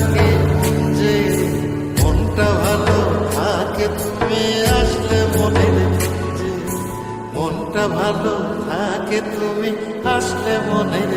থাকে যে মনটা ভালো থাকে, তুমি আসলে মনে যে মনটা ভালো থাকে, তুমি আসলে মনের